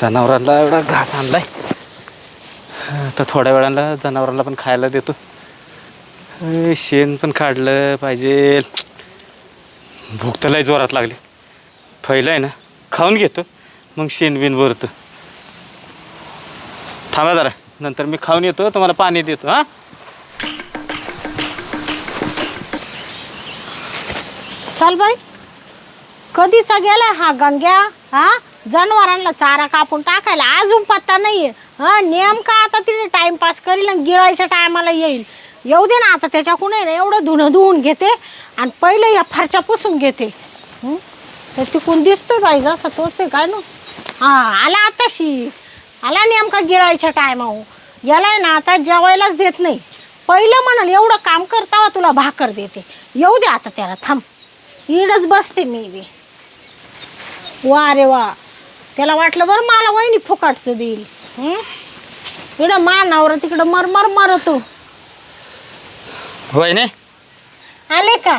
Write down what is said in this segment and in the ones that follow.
जनावरांना एवढा घास आणलाय. तर थोड्या वेळाला जनावरांना पण खायला देतो. शेण पण काढलं पाहिजे. भूक तर लय जोरात लागली. पहिलं आहे ना खाऊन घेतो. मग शेण बिन भरतो थांबा जरा नंतर मी खाऊन येतो तुम्हाला पाणी देतो हां? चाल बाई. कधीचा गेला हा गंग्या हा? जनावरांना चारा कापून टाकायला अजून पत्ता नाहीये. हा नेमका आता तिने टाइमपास करील आणि गिळायच्या टायमाला येईल. येऊ दे ना आता त्याच्याकडून आहे ना एवढं धुणं धुवून घेते आणि पहिले या फरच्या पुसून घेते. तर तिकून दिसतोय बाई जसा तोच आहे काय ना? हां आला आताशी. आला नेमका गिळायच्या टायमावर याला ना आता जेवायलाच देत नाही. पहिलं म्हणाल एवढं काम करतावा तुला भाकर देते. येऊ दे आता त्याला थांब. इडच बसते मी बी. वा रे वा. त्याला वाटलं बरं मला वहिनी फुकाटचं देईल. हं? इकडं मानावर तिकडं मरमर मरतो होय नाही आले का?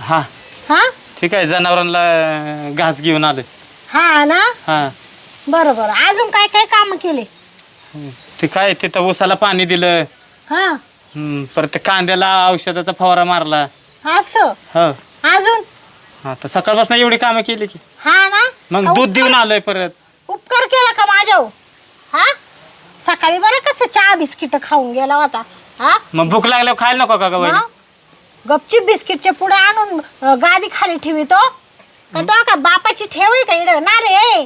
हां. हा? ठीक आहे जनावरांना घास घेऊन आलोय हा ना? हां. बरं बरं. अजून काय काय काम केले? ते काय तिथं ऊसाला पाणी दिलं. हा. हम्म, परत ते कांद्याला औषधाचा फवारा मारला. असं? हो. अजून? आता सकाळपासून एवढी कामं केली की. हा ना? मग दूध देऊन आलोय परत. उपकार केला का माझ्यावर? हा? सकाळी बरं कसं चहा बिस्किट खाऊन गेला होता? हा? मग भूक लागल्यावर खायला नको का ग वहिनी? गपचीप बिस्किटच्या पुढे आणून अं, गादी खाली ठेवितो का तो का बापाची ठेव आहे का इड ना रे.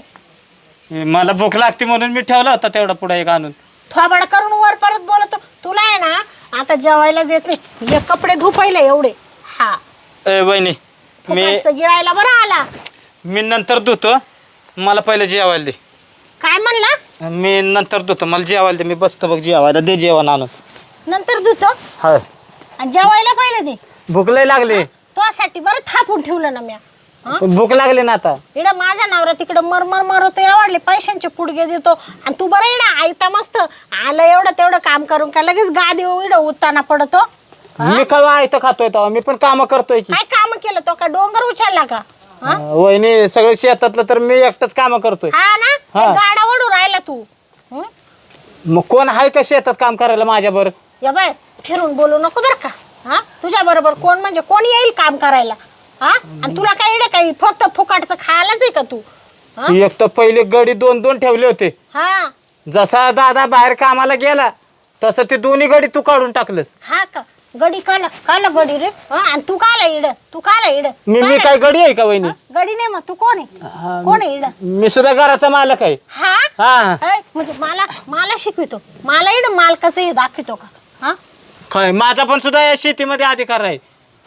हे मला भूक लागते म्हणून मी ठेवला होता तेवढा पुढे एक आणून. थोबाड करून वर परत बोलतो तुला आहे ना आता जेवायलाच येत नाही. हे कपडे धुपायला एवढे. हा. ए वहिनी मी फुकटचं गिळायला बरं आला. मी नंतर धुतो मला पहिलं जेवायला दे. काय म्हणला? मी नंतर धुतो मला जेवायला दे मी बसतो बघ जेवायला दे जेवण आणून. नंतर धुतो? हा आणि जेवायला पहिले दे. भूक लय लागली. तुझ्यासाठी बरं थापून ठेवलं ना म्या. हा? पण भूक लागली ना आता. इकडं माझा नवरा तिकडं मरमर मरतो आवडले पैशांचे पुडगे देतो. आणि तू बरं इडं आयता मस्त आलं एवढं तेवढं काम करून का लगेच गादी इडं उत्ताना पडतो. मी कवा आयतं खातोय तेव्हा. मी पण काम करतोय की. काय काम केलं तो का? डोंगर उचलला का? हा? वहिनी सगळं शेतातलं तर मी एकटंच काम करतोय. हा ना? हा. गाडा वडू राहिला तू. हं? मग कोण आहे का शेतात काम करायला माझ्या बरं या बाय फिरून बोलू नको बरं का. हा? तुझ्या बरोबर कोण म्हणजे कोण येईल काम करायला? हा? आणि तुला काय इडं काही? फक्त फुकाटचं खायलाच आहे का तू? हा? एक तर पहिले गडी दोन दोन ठेवले होते. हा. जसा दादा बाहेर कामाला गेला तसं ते दोन्ही गडी तू काढून टाकलंस. हा का? गडी काला काला गडी रे. हा आणि तू काला इड तू काला इड. मी मी काय गडी आहे का वहिनी? गडी नाही मग तू कोण आहे? कोण आहे इड? मी सुद्धा घराचा मालक आहे. हा? हा. ऐ, म्हणजे मला मला शिकवितो. मला इड मालकाचं हे दाखवतो का? हा? काय माझा पण सुद्धा या शेतीमध्ये अधिकार आहे.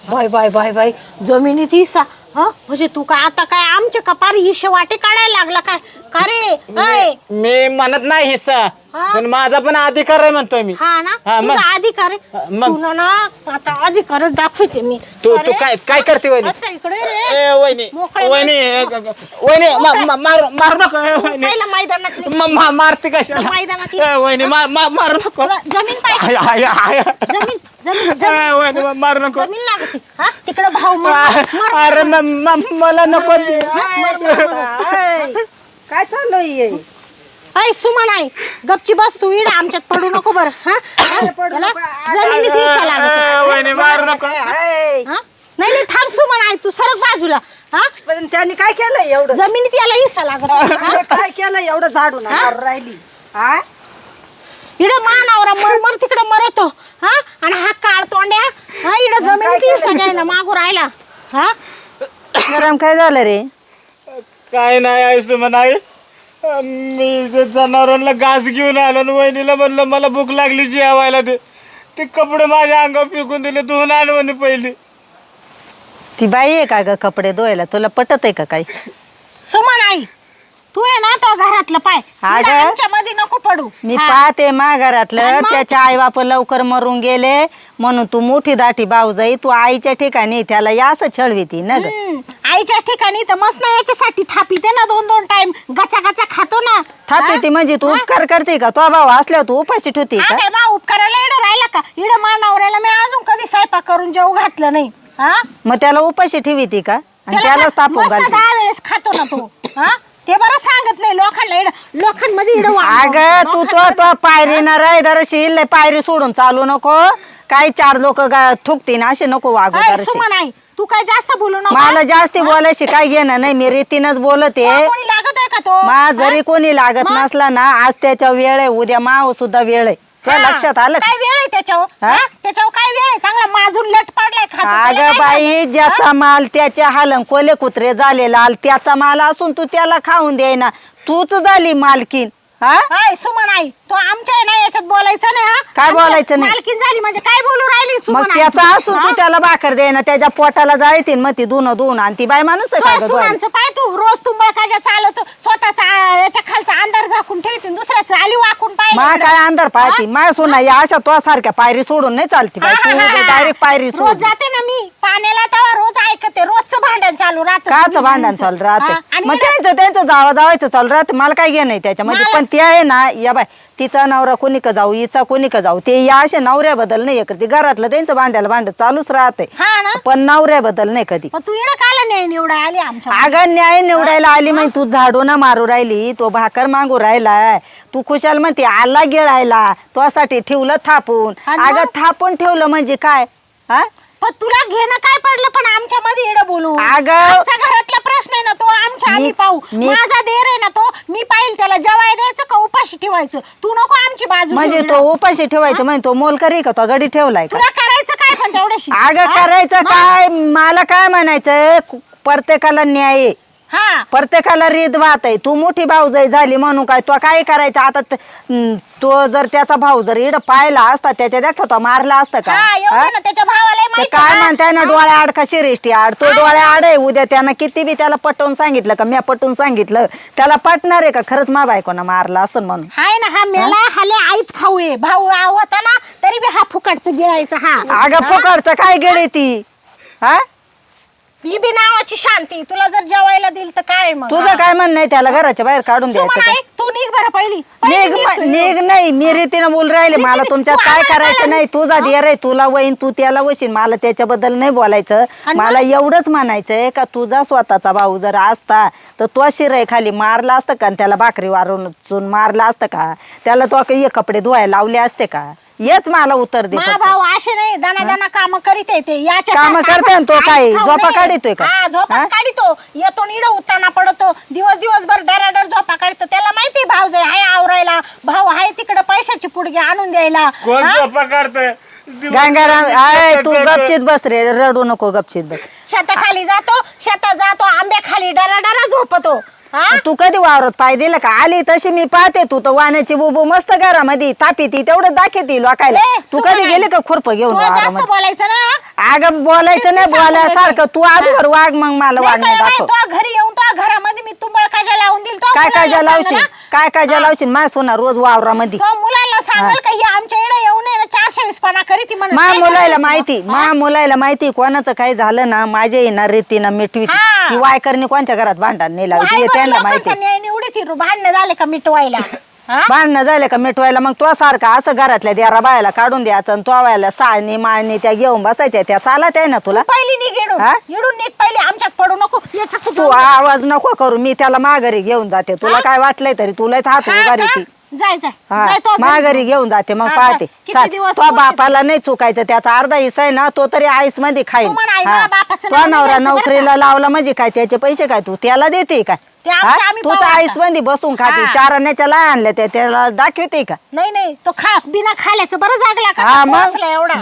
बाय बाय बाय बाय जमिनीत हिस्सा. हा? म्हणजे तू काय आता काय आमच्या कपारी हिशे वाटे काढायला लागला काय? का रे? ऐ, मी म्हणत नाही हिस्सा? पण माझा पण अधिकार आहे म्हणतोय मी. हा ना? हा, मग? तुझा अधिकार आहे? मग? तुला ना आता अधिकारच दाखवते मी. तू अरे, तू काय काय करते वहिनी? असं इकडे रे. ए वहिनी मोकळे वहिनी ए, ग- ग- वहिनी मा- मा- मार मारू नको ए, वहिनी. पहिला मैदानात म- मा- मारते कशाला? मैदानात ए, वहिनी मा- मा- मारू नको. तुला जमीन पाहिजे. आय, आय, आय. जमीन जमीन ए, जमीन. वहिनी मा- मारू नको. जमीन लागते. हा? तिकडे भाऊ मर- मर- अरे म- म- मला नको ते. काय चाललंय ऐ सुमन आई गपची बस तू इड आमच्यात पडू नको बरं हा? पडू त्याला नको. जमिनीत हिस्सा लागतो. ए, वहिनी मारू नको. हा? नाही नाही थांब सुमन आई तू सरक बाजूला हा? पण त्यांनी काय केलं एवढं? जमिनीत याला हिस्सा लागत अरे काय केलं एवढं झाडून राहिली? हा? इड मानावरा मर मर तिकडे मरतो हा? आणि हा काळ तोंड्या हा? इड जमिनीत हिस्सा घ्यायला मागू राहिला हा? गरम काय झालं रे? काय नाही आयुष्य म्हणाय मी ते जनावरांना घास घेऊन आलो आणि वहिनीला म्हणलं मला भूक लागली जेवायला दे. ते कपडे माझ्या अंगावर फेकून दिले धुवून आलो म्हणे पहिली. ती बाई आहे का ग कपडे धुवायला? तुला पटत आहे का काही? सुमन आई! तू आहे ना तो घरातलं पाय. अगं. मध्ये नको पडू. मी हा. पाहते मा घरातलं मग? त्याच्या आई बाप लवकर मरून गेले. म्हणून तू मोठी दाटी भाऊजाई तू आईच्या ठिकाणी त्याला या असं छळवीती ना ग. हम्म, आईच्या ठिकाणी तर मस्त ना याच्यासाठी थापीते ना दोन दोन टाइम गचा गचा खातो ना. थापी ती म्हणजे तू उपकार करते का? तो भाऊ असल्यावर तू उपाशी ठेवते का? मा उपकाराला इडं राहिला का? इडं मा नवऱ्याला मी अजून कधी स्वयंपाक करून जेव घातलं नाही. हा? मग त्याला उपाशी ठेवीती का? आणि त्याला त्यालाच तापून मस्त घालते. दहा वेळेस खातो ना तो. हा? ते बरं सांगत नाही लोकांना इडं लोकांमध्ये इडं. अगं तू तो तो पायरी ना राय दरशी लय पायरी सोडून चालू नको काही चार लोक थुकतीन असे नको वागू ऐ, दरशी सुमन आई तू काय जास्त बोलू नको मला जास्ती बोलायची काय घेणं नाही मी रीतीनच बोलते तुला कोणी लागत आहे का तो मा जरी? कोणी लागत? नसला ना आज त्याच्या वेळ आहे उद्या माव सुद्धा वेळ आहे तुला लक्षात आलं? काय वेळ आहे त्याच्यावर हा? हा? त्याच्यावर काय वेळ आहे चांगला माजून लट पडलाय खातो अगं बाई? ज्याचा माल त्याच्या हालम कोले कुत्रे झाले लाल त्याचा माल असून तू त्याला खाऊन देईना तूच झाली मालकीन हा ऐ, सुमन आई तो आमच्या ना याच्यात बोलायचं नाही हा काय आमच्या बोलायचं नाही? झाली म्हणजे काय बोलू राहिली मग सुमन आई त्याचा तू? हा? तू त्याला भाकर देईना त्याच्या पोटाला जायतीन मग ती धुन धुवून आणि ती बाई माणूस आहे तो का गं गं? सुनांचं पाय तू रोज तुंबळ काजा चालवतो स्वतःचा आ, याच्या खालचा अंधार झाकून ठेवते दुसऱ्याचं आली वाकून मा पाहिजे काय अंधार पाहती माय सुना या अशा तो सारख्या पायरी सोडून नाही चालती बाई तू. डायरेक्ट पायरी रोज सोड जाते ना मी पाण्याला तेव्हा रोज ऐकते रोजचं भांडण चालू राहतं काच भांडण चालू राहते मग त्यांचं त्यांचं जावा जावायचं चालू राहते मला काय घेणं आहे त्याच्यामध्ये मला- पण ते आहे ना या बाय तिचा नवरा कोणी का जाऊ हिचा कोणी का जाऊ ते या अशा नवऱ्याबद्दल नाही करते. घरातलं त्यांचं भांड्याला भांड चालूच राहते. हा ना? पण नवऱ्याबद्दल नाही कधी. मग तू इकडं काला नाही निवडा आली आमच्या अगं न्याय निवडायला आली मग तू झाडू ना मारू राहिली तो भाकर मागू राहिलाय. तू खुशाल म्हणते आला गिळायला तुझ्यासाठी ठेवलं थापून? अगं थापून ठेवलं म्हणजे काय? हा? पण तुला घेणं काय पडलं पण आमच्या मध्ये इडं बोलू? अगं- आमच्या घरातला प्रश्न आहे ना तो आमच्या आम्ही मी- पाहू. मी- माझा देर आहे ना तो मी पाहिल त्याला. जेवाय द्यायचं का उपाशी ठेवायचं? तू नको आमची बाजू म्हणजे घेऊ तो ना. उपाशी ठेवायचं म्हणजे तो मोल करी का? तो गडी ठेवलाय का? तुला करायचं काय पण तेवढ्याशी? अगं हा? करायचं मग? काय? मला काय म्हणायचंय? कु- प्रत्येकाला न्याय आहे. हा. प्रत्येकाला रीत बात आहे. तू मोठी भाऊजाई झाली म्हणून काय तो काय करायचं? आता त- हम्म, तो जर त्याचा भाऊ जर इड पाहिला असता त्याच्या देखा तो मारला असता का? हा हा? ना त्याच्या भावाला ते माहिती काय आहे. म्हणताय ना? डोळ्या आड का शिरिष्टी आड. तो डोळ्या आड आहे उद्या त्यानं किती बी त्याला पटवून सांगितलं का म्या पटवून सांगितलं त्याला पटणार आहे का? खरंच मा बायकोनं मारला असं म्हणून. हाय ना हा मेला हाले आईत खाऊ आहे. भाऊ ना तरी बी हा फुकटचं गिळायचा हा. अगं पकडचं काय गेली ती? हा? ही बी नावाची शांती. तुला जर जेवायला दिल तर काय मग? तुझं काय म्हणणं आहे त्याला घराच्या बाहेर काढून द्यायचं सुमन का? आई, तू निघ बरं पहिली. पहिली निघ निघ म- तू. निघ नाही मी रीतीनं बोल राहिले. मला रीतीने- तुमच्यात तू काय आम्हाला करायचं नाही? तुझा दियर आहे तुला वहीन तू त्याला वशीन. मला त्याच्याबद्दल नाही बोलायचं. आणि मला एवढंच म्हणायचंय का तुझा स्वतःचा भाऊ जर असता तर तो शिराय खाली मारला असतं का? आणि त्याला भाकरी वारून चून मारला असतं का? त्याला तो काही हे कपडे धुवायला लावले असते का? हेच मला उत्तर दे मा फक्त. भाऊ असे नाही दाना दाना काम करीत आहे ते याच्या कामं करते तो काय? झोपा. काढितोय का? हा हा? झोपाच काढितो येतो निड उत्ताना पडतो दिवस दिवसभर डराडर झोपा काढतो त्याला माहिती भाऊ जाय हाय आवरायला भाऊ हाय तिकडे पैशाची पुडगी आणून द्यायला कोण हा? झोपा काढतंय गंगाराम आय तू गपचित बस रे रडू नको गपचित बस शेताखाली जातो शेतात जातो आंब्याखाली डराडरा झोपतो हा? तू कधी वावरत पाय दिलं का? आली तशी मी पाहते. तू तर वाण्याची बुबू मस्त घरामध्ये. तापी ती तेवढं दाखवती लोकायला. ए, तू कधी गेली का खुरप घेऊन तू जास्त वावरामध्ये? बोलायचं ना? अगं बोलायचं नाही सांगू बोलायसारखं? तू आधीवर वाघ मग मला नाही तर दाखव. तो घरी येऊन तो घरामध्ये मी तुंबळ काजा लावून दिल तो काय काय सांगेल लावशील? ना. काय काय लावशील? माय सोना रोज वावरामध्ये. तो मुलांना सांगेल का ही आमच्या इकडे येऊ नये ना चारशे वीस पणा करी ती म्हणत मा काय मुलायला करायचं माहिती? मा मुलायला माहिती कोणाचं काही झालं ना माझ्या येणार रीतीनं मिटवी हा. ती वायकरणी कोणत्या घरात भांडण नाही तू लावली त्यांना माहिती. ती भांडणं झाले का मिटवायला? हा? भांडणं झाले का मिटवायला? मग तो सारखा असं घरातल्या देरा बायाला काढून द्यायचं आणि तो व्हायला साळणी माळणी त्या घेऊन बसायच्या. त्या चालत आहे ना तुला? पहिली निघ येडून हा? येडून निघ पहिली. आमच्यात पडू नको. याच्यात तू आवाज नको करू. मी त्याला माघारी घेऊन जाते. तुला? काय वाटलंय तरी तुलाच हात हा का? ती जाय जाय. जाय तो घरी. माघारी घेऊन जाते. मग हा, पाहते. किती चाल दिवस तो पुढे बापाला नाही चुकायचं. त्याचा अर्धा हिस्सा आहे ना तो तरी आईसमध्ये खाईल आई, हा. बापाचं तो नाव नाही नवरा घ्यायचं बरं नोकरीला लावला म्हणजे काय? त्याचे पैसे काय तू त्याला देते काय? ते आमचं हा? आम्ही तू पाहू तर आता. आईसमध्ये बसून खाते हा. चार आण्याच्या ला आणल्या त्या त्याला दाखवते का? नाही नाही तो खा बिना खाल्याचं बरं जागला का एवढा.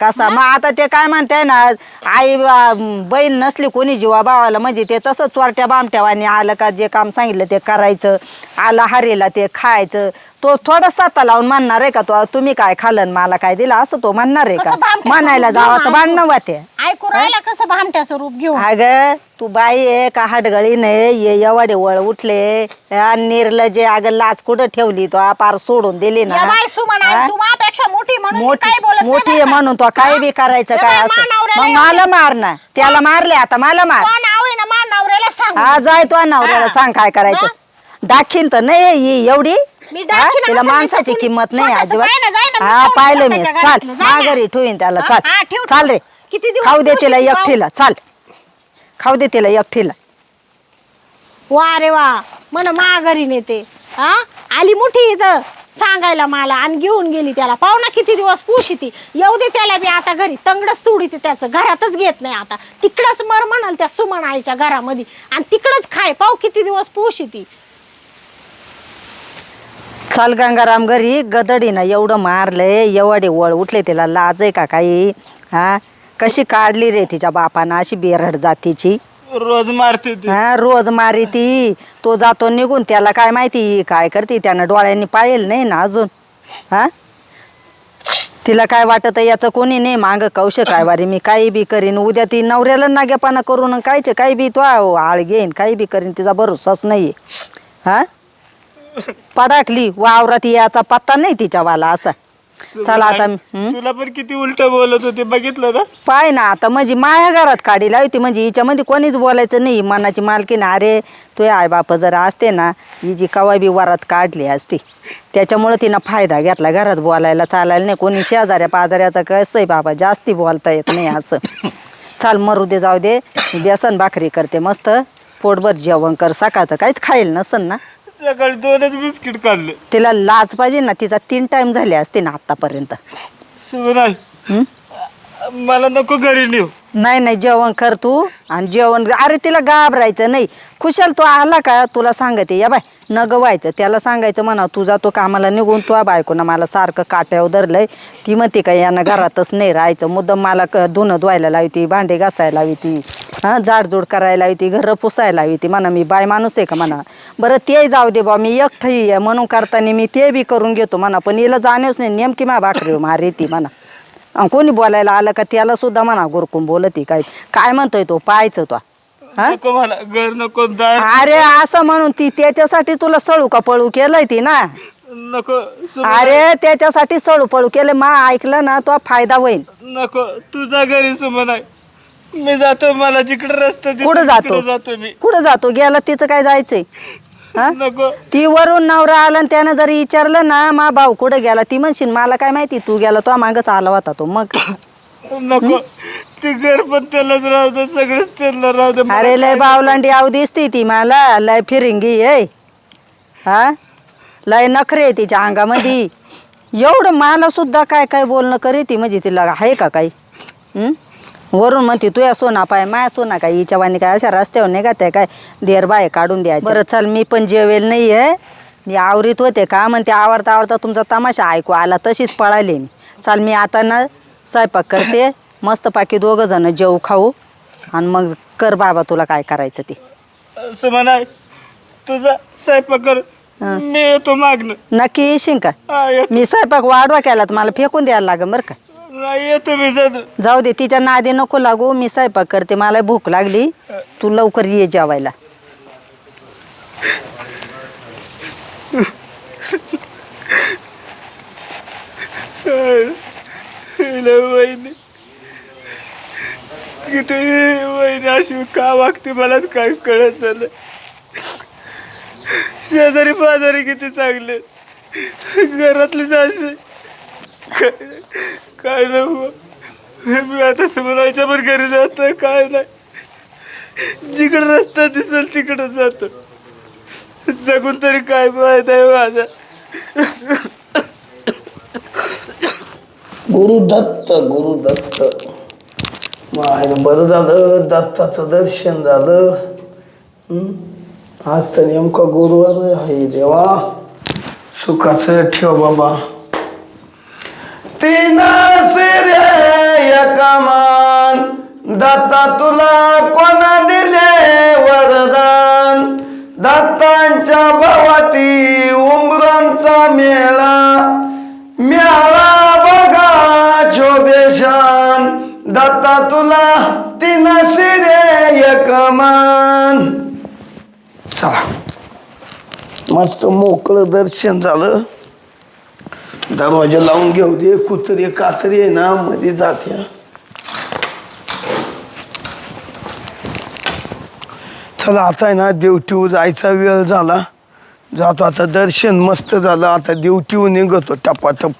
कसा? मग? आता ते काय म्हणताय ना आई बा- बहीण नसली कोणी जीवा भावाला म्हणजे ते तसंच चोरट्या बामट्यावानी आलं का जे काम सांगितलं ते करायचं आला हरेला ते खायचं तो थोडं साता लावून म्हणणार आहे का तो तुम्ही काय आणि मला काय दिलं असं तो म्हणणार आहे कसं का म्हणायला जावा तर भांडणं वाटे ऐकू राहिला कसं भामट्याचं रूप घेऊन? अगं तू बाई आहे का हाडगळी नाही? ये एवढे वळ उठले. आणि निर्ल जे अगं लाच कुठं ठेवली तो पार सोडून दिली ना? या बाई सुमन आई, हा? तू माझ्यापेक्षा मोठी म्हणून मी मोठी काय बोलत नाही मोठी आहे बरं का? म्हणून तो काय बी करायचं काय बाई, असं? मग मला. मार ना. त्याला मारले आता मला मार. नाव आहे ना मा नवऱ्याला सांग हा जाय तो नवऱ्याला हा. सांग काय करायचं. दाखीन तर नाही ही एवढी. मी हा? दाखीन तिला असं माणसाची किंमत नाही स्वतःचं अजिबात. पाय ना, जाय ना, मी हा जाऊन पाहिलं मी. स्वतःच्या चाल घरातलं, जाय ना. माघारी ठेवीन त्याला. हा, हा, चाल ठेव, चाल ठेव. रे. किती दिवस खाऊ दे तिला ती एकटीला. चाल. खाऊ दे तिला एकटीला. वा रे वा. म्हण माघारी नेते हा? आली मोठी इथं सांगायला मला आणि घेऊन गेली त्याला. पाहुणा किती दिवस पुशी ती. येऊ दे त्याला बी आता घरी. तंगडच तुडी ते त्याचं. घरातच घेत नाही आता. तिकडच मर म्हणाल त्या सुमन आईच्या घरामध्ये. आणि तिकडच खाय. पाहू किती दिवस पुशी ती. चाल गंगाराम घरी. गदडीनं एवढं मारलंय. एवढे वळ उठले तिला. लाज आहे का काही? हा? कशी काढली रे तिच्या बापानं? अशी बेरड जातीची. रोज मारते ते. हा रोज मारी ती. तो जातो निघून त्याला काय माहिती काय करते? त्यानं डोळ्यांनी पाहिल नाही ना अजून. हा? तिला काय वाटत याचं कोणी नाही माग कौश काय वारी. मी काही बी करीन. उद्या ती नवऱ्याला नाग्यापाना करून कायचे काही बी तो आळ घेईन काही बी करीन तिचा भरोसाच नाहीये. हा? पडाकली वावरात याचा पत्ता नाही तिच्यावाला असा. चला आता हं? तुला पण किती उलट बोलत होते बघितलं ना? पाय ना आता म्हणजे माया घरात काढी लावती म्हणजे हिच्यामध्ये कोणीच बोलायचं नाही. मनाची मालकी ना अरे तुझे आई बाप जर असते ना ही जी कवा बी वरात काढली असती त्याच्यामुळे तिनं फायदा घेतला. घरात बोलायला चालायला नाही कोणी शेजाऱ्या पाजाऱ्याचं कसं आहे बाबा जास्ती बोलता येत नाही असं. चाल मरू दे जाऊ दे. बेसन भाकरी करते मस्त. पोटभर जेवण कर सकाळचं काहीच खाईल नसन ना. सकाळी दोनच बिस्किट काढले तिला लाज पाहिजे ना तिचा तीन टाइम झाले असते ना हं? मला नको घरी नेऊ. नाही नाही जेवण कर तू आणि जेवण अरे तिला घाबरायचं नाही. खुशाल तू आला का? तुला सांगते. या बाय न गवायचं त्याला सांगायचं म्हणा तू जातो कामाला निघून तू बायकोनं मला सारखं काट्यावर धरलंय. ती म्हणते का यानं घरातच नाही राहायचं. मुद्दाम मला क धुणं धुवायला लावती भांडे घासायला लावती हां जाडजूड करायला लावती घरं पुसायला लावती म्हणा मी बाय माणूस आहे का म्हणा? बरं ते जाऊ दे बा मी एकटंही आहे म्हणून करताना मी ते बी करून घेतो म्हणा पण हिला जाणीवच नाही नेमकी मा भाकरी मारी ती म्हणा. अन कोणी बोलायला आलं का त्याला सुद्धा म्हणा गुरकून बोलती काय? काय म्हणतोय तो? पाहायचं तो. हा? नको मला घर नको दार अरे असं म्हणून ती त्याच्यासाठी तुला सळू का पळू केलंय ती ना? नको सु- अरे त्याच्यासाठी सळू पळू केलं मा ऐकलं ना तो फायदा होईल नको तुझा घरी सुमन आहे. मी जातो मला जिकडे रस्ता कुठं जातो? तिकडं जातो मी. कुठं जातो? गेला तिचं काय जायचंय? हा? नको. ती वरून नवरा आला आणि त्यानं जरी विचारलं ना मा भाऊ कुठं गेला? ती म्हणशील मला काय माहिती तू गेला तो मागच आला होता तो. मग? नको. ते घर पण त्यालाच राहू दे सगळंच त्यांना राहू दे. मला अरे लय बावलांडी आव दिसती ती मला. लय फिरिंगी आहे हा? लय नखरे आहे तिच्या अंगामध्ये. एवढं मला सुद्धा काय काय बोलणं करी ती म्हणजे तिला आहे का काही? हं? वरून म्हणते तुया सोना पाय माया सोना काय हिच्या वाणी काय अशा रस्त्यावर नाही का त्या काय देर बाय काढून द्यायचं बरं चल मी पण जेवेल नाही आहे मी आवरीत होते का? म्हणते आवडता आवडता तुमचा तमाशा ऐकू आला तशीच पळाले मी. चाल मी आता ना स्वयंपाक करते. मस्त पाकी दोघं जण जेऊ खाऊ. आणि मग कर बाबा तुला काय करायचं ते. सुमन आहे तुझा स्वयंपाक कर मी येतो मागणं नक्की येशील का? हा येतो. मी स्वयंपाक वाढवा केला तर मला फेकून द्यायला लागेल बरं का. नाही येतो मी जातो जाऊ दे तिच्या नादी नको लागू मी स्वयंपाक करते मला भूक लागली. तू लवकर ये जेवायला. हिला वहिनी. किती वहिनी अशी का वागते मलाच काय कळत झालं शेजारी पाजारी किती चांगले. घरातलीच अशी. काय- काय नको मी आता समोरच्या पण घरी जात काय नाही. जिकडं रस्ता दिसेल तिकडं जातो. जगून तरी काय माहीत आहे माझा. गुरुदत्त गुरुदत्त माय बरं झालं दत्ताचं दर्शन झालं. हं? आज तर नेमका गुरुवार आहे देवा. सुखाचं ठेव बाबा. तीन सिरे कमान दत्ता तुला कोणा दिले वरदान? दत्तांच्या भावाती उमरांचा मेळा मेळा बघा शोभेशान दत्ता तुला तीन सिरे कमान चला. मस्त मोकळं दर्शन झालं. दरवाजा लावून घेऊ दे कुत्रे कात्री आहे ना मध्ये जाते चला आता आहे ना देवटीव जायचा वेळ झाला. जातो आता दर्शन मस्त झालं आता देवटीव निघतो टपाटप.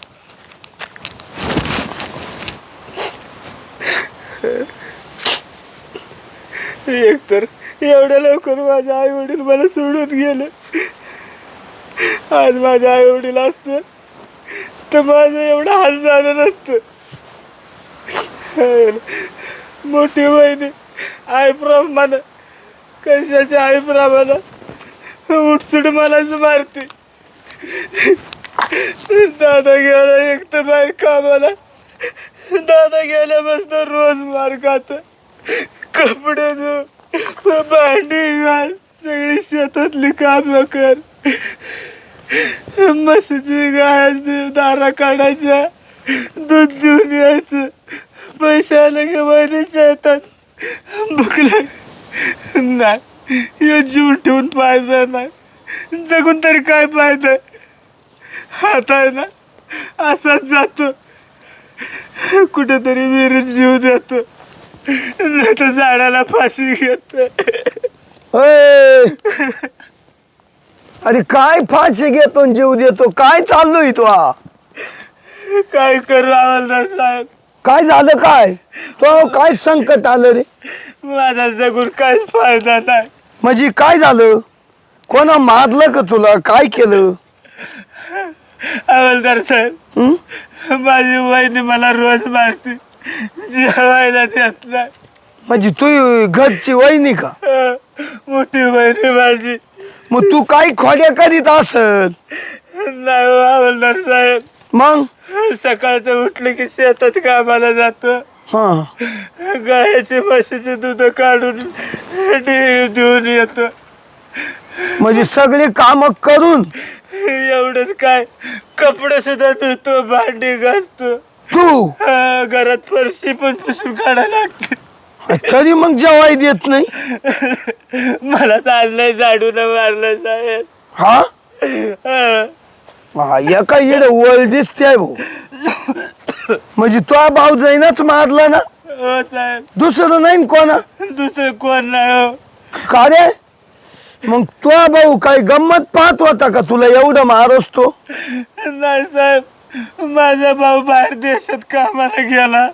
एक तर एवढ्या लवकर माझ्या आई वडील मला सोडून गेले. आज माझ्या आई वडील असते तर माझं एवढं हाल झालं नसतं. मोठी बहिणी आईप्रमाणे कशाच्या आईप्रमाणे उठसूट मलाच मारते. दादा गेला एक तर बाहेर कामाला. दादा गेल्यापासून रोज मार खात. कपडे धु भांडी घाल सगळी शेतातली काम कर. म्हशीची गायची दारा काढायच्या दूध घेऊन यायचं. पैसे आले की महिने शेतात नाही हे जीव ठेवून फायदा नाही. जगून तरी काय फायदा आता आहे ना असाच जातो. कुठेतरी विहिरीत जीव देतो. नाही तर झाडाला फाशी घेतो. अरे काय फाशी घेतो जीव देतो? काय चाललोय तो? हा? काय करू हवालदार साहेब? काय झालं काय? तो काय संकट आलं रे? माझा जगून काहीच फायदा नाही. म्हणजे काय झालं? कोणा मारलं का तुला? काय केलं? हवालदार साहेब हं? माझी वहिनी मला रोज मारते. जेवायला देत नाही. म्हणजे तू घरची वहिनी का? माझी मग तू काय खोड्या करीत असल? नाही हो, हवालदार साहेब. मग? सकाळचं उठलं की शेतात कामाला जातो. हा. गायाचे म्हशीचे दूध काढून डेअरी देऊन येतो. म्हणजे सगळे काम करून? एवढंच काय? कपडे सुद्धा धुतो भांडी घासतो. तू? हा, घरात फरशी पण पुसून काढायला लागते. तरी मग जेवाय देत नाही. मला चाललंय झाडून मारलं साहेब. हा? हा. हा, एका इड वळ दिसते भाऊ. म्हणजे तो भाऊ जाईनच मारला ना? हो साहेब. दुसरं नाही न कोणा? दुसरं कोण नाही हो. का रे? मग तो भाऊ काय गंमत पाहत होता का तुला एवढं मारस तो नाही साहेब माझा भाऊ बाहेर देशात कामाला गेला.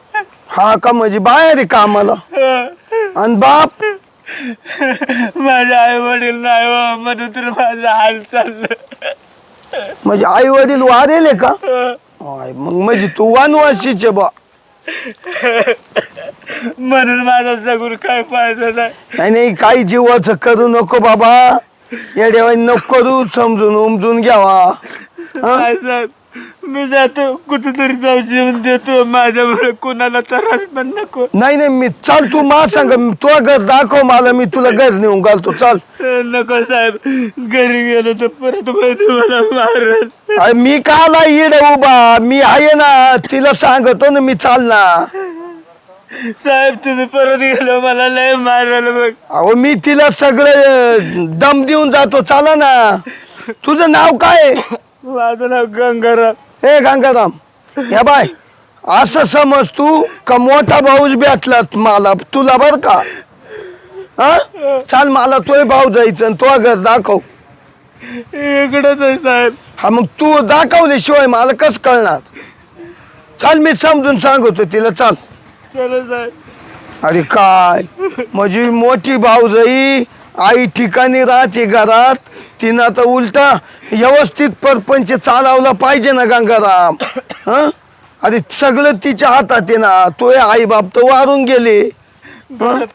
हा का म्हणजे बाहेर आहे कामाला. आणि बाप? माझे आई वडील नाही हो म्हणून तर माझं हाल चाललं. म्हणजे आई वडील वारेले का? मग म्हणजे तू वनवासीचे बा. म्हणून माझा जगून काय फायदा नाही. नाही नाही काही जीवाचं करू नको बाबा. येड्यावानी नको करू समजून उमजून घ्यावा. हा? काय साहेब. मी जातो कुठेतरी जाऊ जेवण देतो. माझ्यामुळे कोणाला त्रास पण नको. नाही नाही मी चाल तू मा सांग. तो घर दाखव मला मी तुला घर नेऊन घालतो. चाल. नको साहेब. घरी गेलो तर परत माहिती मला मारल. मी काला येड उभा? मी आहे ना तिला सांगतो ना मी चाल ना. साहेब तुम्ही परत गेलो मला लय मारल बघ अहो मी तिला सगळं दम देऊन जातो. चाला ना. तुझं नाव काय? माझं नाव गंगाराम. ए गंगाराम या बाय असं समज तू का मोठा भाऊच भेटलात मला तुला बर का? हा? चाल मला तोय भाऊ जायचं आणि तो घर दाखव. इकडंच आहे साहेब. हा मग तू दाखवल्याशिवाय मला कस कळणार? चाल मी समजून सांगतो तिला चाल. चलो साहेब. अरे काय? माझी मोठी भाऊजाई आई ठिकाणी राहते घरात तिनं आता उलटा व्यवस्थित परपंच चालवला पाहिजे ना गंगाराम. हं? अरे सगळं तिच्या हातात आहे ना. तो आई बाप तर वारून गेले.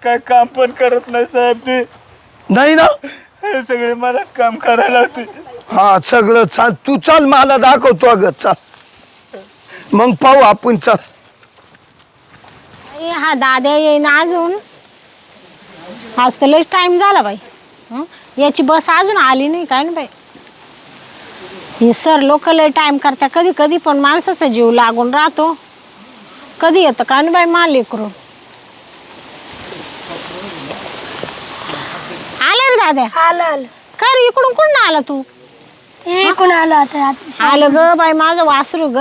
काय काम पण करत नाही साहेब ते. नाही ना? हे सगळे मलाच काम करायला होते. हा सगळं चाल. तू चाल मला दाखवतो अगं चाल. मग पाहू आपण चाल. ए, हा दाद्या येईन अजून. आज तर लयच टाइम झाला बाई. हं? याची बस अजून आली नाही काय ना बाई. हे सर लोक लय टाइम करता कधी कधी पण माणसाचा जीव लागून राहतो. कधी येतं काय ना बाई मा लेकरू आलं रे दाद्या आलं आलं. का रे इकडून कुठून आला तू? हे कोण आलं आता रात्री आलं ग बाई माझं वासरू ग.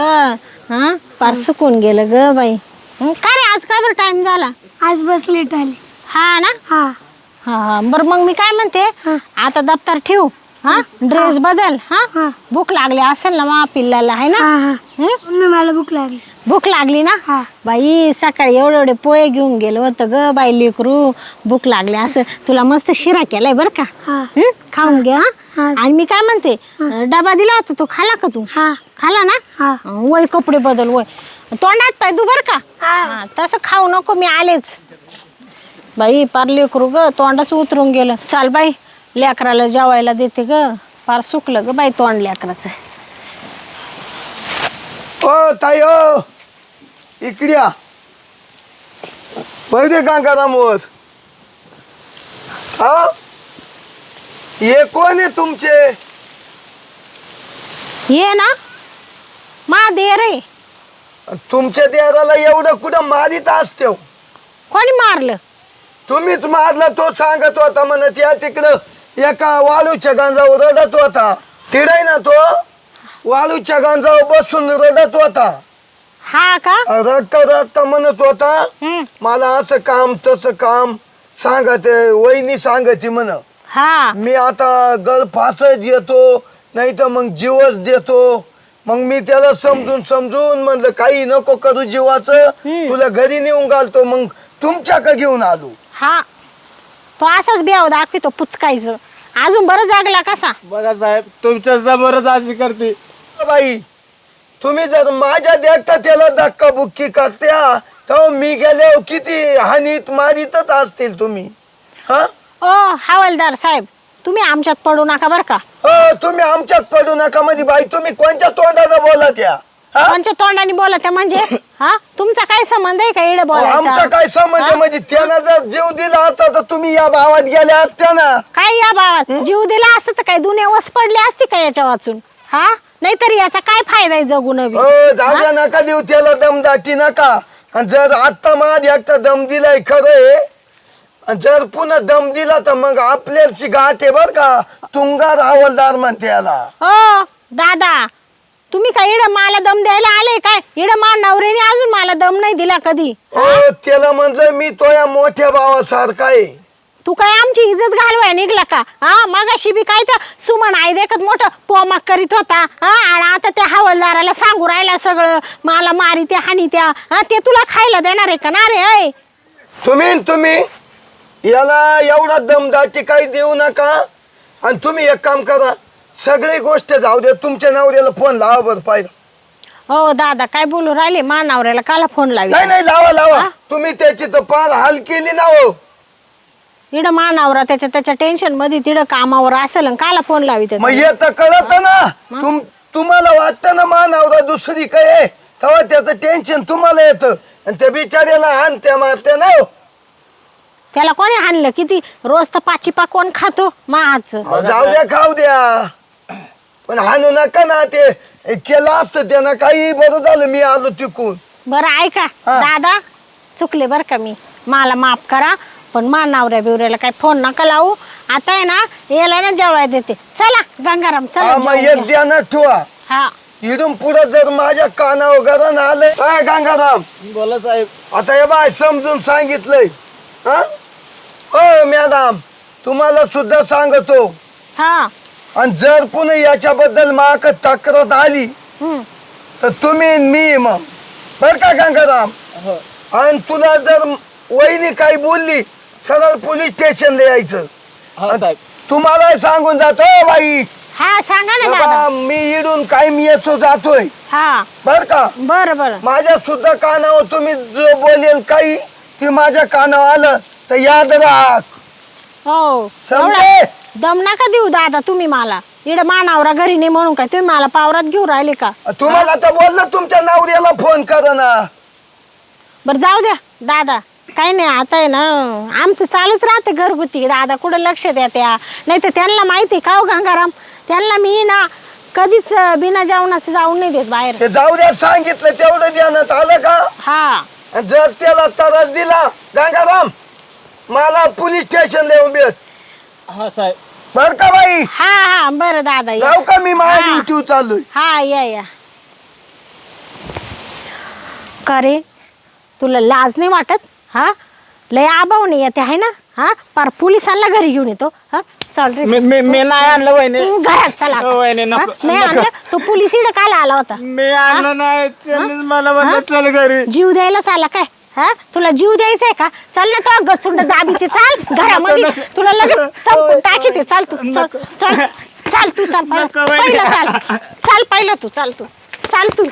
हा? पार सुकून गेलं ग बाई. हं, का रे आज का बरं टाइम झाला? आज बस लेट आली. हा ना? हा. हा बरं मग मी काय म्हणते? आता दप्तर ठेव. हा? ड्रेस बदल हा? हा. भूक लागली असेल ना मा पिल्लाला आहे ना? हा? मम्मी मला भूक लागली. भूक लागली ना? हा. बाई सकाळी एवढे एवढे पोहे घेऊन गेलो होतं ग बाई लेकरू. भूक लागली असं. तुला मस्त शिरा केलाय बरं का? हा. हं? खाऊन घे हा? हा. आणि मी काय म्हणते डबा दिला होता तो खाला का तू? हा. खाला ना? हा. वय कपडे बदल वय. तोंडात पाय तू बरं का. हा, तसं खाऊ नको मी आलेच. बाई पार लेकरू ग तोंडच उतरून गेलं. चाल बाई लेकराला जेवायला देते ग. फार सुकलं ग बाई तोंड लेकराचं. ओ ताई ओ. इकड्या बघ दे गंगारामोत हा? हे कोण आहे तुमचे? ये ना मा दे रे तुमच्या देराला एवढं कुठं मारित असते हो? कोणी मारलं? तुम्हीच मारला तो सांगत होता म्हणत या तिकडं एका वाळूच्या गांजावर रडत होता. तिडाय ना तो? वाळूच्या गांजावर बसून रडत होता. हा का? रडता रडता म्हणत होता. मला असं काम तसं काम सांगत वहिनी सांगते म्हण. हा. मी आता गळफासच येतो नाही तर मग जीवच देतो. मग मी त्याला समजून समजून म्हणलं काही नको करू जीवाचं हम्म. तुला घरी नेऊन घालतो मग तुमच्याकडे घेऊन आलो. हा. तो असाच बेव दाखवितो पुचकायचं. अजून बरं जागला कसा? बघा साहेब तुमच्या समोरच अशी करते. बाई तुम्ही जर माझ्या देखता त्याला धक्का बुक्की करत्या तर मी गेले किती हानीत मारीतच असतील तुम्ही. हा? ओ हवालदार साहेब तुम्ही आमच्यात पडू नका बरं का. हो तुम्ही आमच्यात पडू नका म्हणजे बाई तुम्ही कोणत्या तोंडानं बोला त्या हा? कोणच्या तोंडाने बोलत आहे म्हणजे? हा? तुमचा काय संबंध आहे का इडे अहो, आमचा काय संबंध आहे? म्हणजे त्यानं जर जीव दिला असता तर तुम्ही या भावात गेल्या असत्या ना. काय या भावात? जीव दिला असतं तर काय दुनिया वस पडली असती का याच्या वाचून? हा? नाहीतर याचा काय फायदा आहे जगून बी? हो जाऊ द्या नका देऊ त्याला दम दाटी नका. आणि जर आत्ता माझ एकटा दम दिलाय खरंय आणि जर पुन्हा दम दिला तर मग आपल्याची गाठ आहे बर का तुंगार हवालदार म्हणते याला. ओ दादा. तुम्ही काय इड मला दम द्यायला आले काय? इड मा नवऱ्याने अजून मला दम नाही दिला कधी? त्याला म्हणलं मी तो या मोठ्या भावासारखा आहे. तू काय आमची इज्जत घालवाय निघला का? हा मगाशी बी काय तर सुमन आई देखत मोठं पोमाक करीत होता. हा आणि आता त्या हवालदाराला सांगू राहिला सगळं. मला मारी त्या हानी त्या. हा ते तुला खायला देणार आहे का? ना रे ऐ. तुम्ही न तुम्ही याला एवढा दमदाटी काही देऊ नका. आणि तुम्ही एक काम करा सगळी गोष्ट जाऊ दे तुमच्या नवऱ्याला फोन लावा बरं पाहिजे हो दादा काय बोलू राहिले? मा नवऱ्याला काला फोन लावी? नाही नाही लावा लावा. तुम्ही त्याची तर पार हाल केली ना हो. इड मा नवरा त्याच्या त्याच्या टेन्शनमध्ये तिड कामावर असेल आणि काला फोन लावी त्याचा? मग येत कळत ना. तुम तुम्हाला वाटतं ना मानवरा दुसरी काय आहे? तेव्हा त्याचं टेन्शन तुम्हाला येतं. आणि त्या बिचाऱ्याला आणत्या मारत्या ना हो. त्याला कोणी हाणलं किती? रोज तर पाची पा कोण खातो? मा हातचं अहो, जाऊ द्या खाऊ द्या. पण हाणू नका ना ते. केलं असतं त्यानं काही बरं झालं मी आलो तिकून. बरं ऐका. हा. दादा चुकले बरं का मी. मला माफ करा पण मा नवऱ्या बिवऱ्याला काय फोन नका लावू. आता आहे ना याला ना जेवाय देते. चला गंगाराम चला हा मग जेवून एक घ्या. द्या ठेवा. हा. इडून पुढे जर माझ्या कानावर गरण आलंय काय गंगाराम. बोला साहेब. आता हे बाय समजून सांगितलंय. हा? हो मॅडम. तुम्हाला सुद्धा सांगतो. हा. आणि जर पुन्हा याच्याबद्दल माक तक्रार आली. तर तुम्ही आणि मी मग बर का गंगाराम? आणि तुला जर वहिनी काही बोलली सरळ पोलीस स्टेशनला यायचं. हा साहेब. तुम्हाला सांगून जातो "ओ बाई हा सांगा ना दादा. बाबा, मी इडून काय मी याचो जातोय. हा. बर का? बरं बरं. माझ्या सुद्धा कानावर तुम्ही जो बोलेल काही ते माझ्या कानावर आलं तर याद राख. हो. समजे? दम नका देऊ दादा तुम्ही मला. इड मानावरा घरी नाही म्हणून काय? तुम्ही मला पावरात घेऊ राहिले का? तुम्हाला तर बोललं तुमच्या नवऱ्याला फोन करा ना. बरं जाऊ द्या. दादा काही नाही आता आहे ना आमचं चालूच राहते घरगुती. दादा कुठं लक्ष द्या त्या. नाही तर त्यांना माहिती का हो गंगाराम? त्यांना मी ना कधीच अं, बिना जेवणाचं जाऊन नाही देत बाहेर. ते जाऊ द्या सांगितलं तेवढं ध्यानात आलं का? हा. आणि जर त्याला त्रास दिला गंगाराम मला पोलीस स्टेशनला येऊन भेट. हा साहेब. बर का बाई? हा हा बरं दादा या. जाऊ का मी माझ्या हा. ड्युटीवर चाललोय. हा या या. का रे? तुला लाज नाही वाटत? हा? लय आबावणे येते आहे ना? हा? पार पोलिसांना घरी घेऊन येतो. हा? चल रे. मी मी मी नाही आणलं वहिनी. तू घरात चला. हो, वहिनी, नको? नाही नको. आणलं. तो पोलीस इकडे काल आला होता. मी आणलं नाही. त्यांनीच मला म्हणलं चल घरी. जीव द्यायलाच आला काय? हा? तुला जीव द्यायचा आहे का? चल ना का गचुंड दाबी ते चाल. घरामध्ये तुला लगेच संपून टाकी ते. चाल तू चल चल चाल तू चाल पहिलं चाल. चाल पाहिलं तू चाल तू. चाल तू.